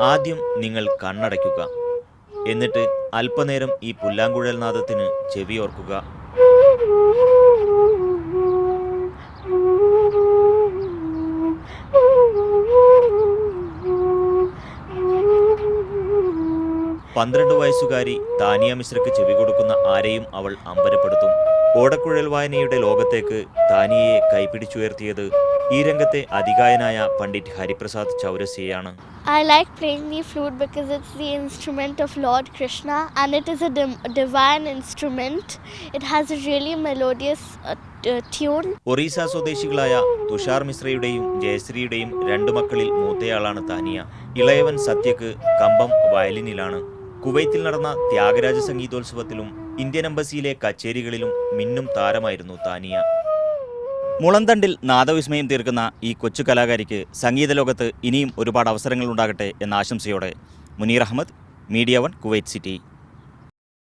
ആദ്യം നിങ്ങൾ കണ്ണടയ്ക്കുക. എന്നിട്ട് അല്പനേരം ഈ പുല്ലാങ്കുഴൽ നാദത്തിന് ചെവിയോർക്കുക. പന്ത്രണ്ട് വയസ്സുകാരി താനിയ മിശ്രയ്ക്ക് ചെവി കൊടുക്കുന്ന ആരെയും അവൾ അമ്പരപ്പെടുത്തും. ഓടക്കുഴൽ വായനയുടെ ലോകത്തേക്ക് താനിയെ കൈപിടിച്ചുയർത്തിയത് ഈ രംഗത്തെ അതികായനായ Pandit Hariprasad ചൗരസിയാണ് I like playing the flute because it's the instrument of Lord Krishna and it is a divine divine it has a really really tune uh, Orissa സ്വദേശികളായ തുഷാർ മിശ്രയുടെയും ജയശ്രീയുടെയും രണ്ടു മക്കളിൽ മൂത്തയാളാണ് താനിയ ഇളയവൻ സത്യക്ക് കമ്പം വയലിനിലാണ്. കുവൈത്തിൽ നടന്ന ത്യാഗരാജ സംഗീതോത്സവത്തിലും ഇന്ത്യൻ എംബസിയിലെ കച്ചേരികളിലും മിന്നും താരമായിരുന്നു താനിയ. മുളന്തണ്ടിൽ നാദവിസ്മയം തീർക്കുന്ന ഈ കൊച്ചു കലാകാരിക്ക് സംഗീത ലോകത്ത് ഇനിയും ഒരുപാട് അവസരങ്ങൾ ഉണ്ടാകട്ടെ എന്ന ആശംസയോടെ Muneer Ahmed media one Kuwait city.